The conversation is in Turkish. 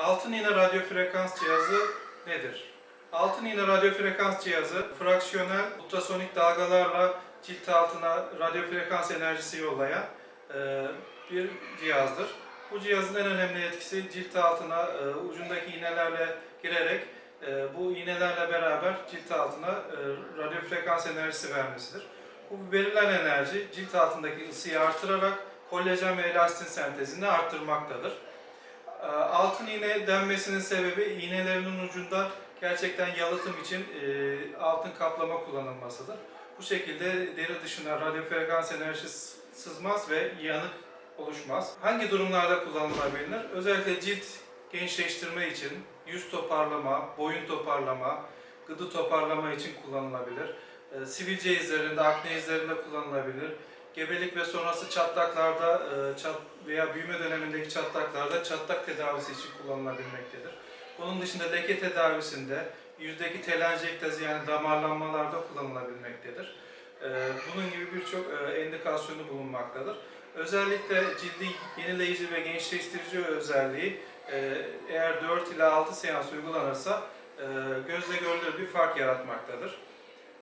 Altın iğne radyo frekans cihazı nedir? Altın iğne radyo frekans cihazı fraksiyonel ultrasonik dalgalarla cilt altına radyo frekans enerjisi yollayan e, bir cihazdır. Bu cihazın en önemli etkisi cilt altına e, ucundaki iğnelerle girerek e, bu iğnelerle beraber cilt altına e, radyo frekans enerjisi vermesidir. Bu verilen enerji cilt altındaki ısıyı artırarak kolajen ve elastin sentezini arttırmaktadır. E, Altın iğne denmesinin sebebi iğnelerinin ucunda gerçekten yalıtım için e, altın kaplama kullanılmasıdır. Bu şekilde deri dışına radyo frekans enerjisi sızmaz ve yanık oluşmaz. Hangi durumlarda kullanılabilir? Özellikle cilt gençleştirme için, yüz toparlama, boyun toparlama, gıdı toparlama için kullanılabilir. E, sivilce izlerinde, akne izlerinde kullanılabilir. Gebelik ve sonrası çatlaklarda e, veya büyüme dönemindeki çatlaklarda çatlak tedavisi için kullanılabilmektedir. Bunun dışında leke tedavisinde, yüzdeki telanjektazi yani damarlanmalarda kullanılabilmektedir. E, bunun gibi birçok e, endikasyonu bulunmaktadır. Özellikle cildi yenileyici ve gençleştirici özelliği eğer 4 ila 6 seans uygulanırsa gözle görülür bir fark yaratmaktadır.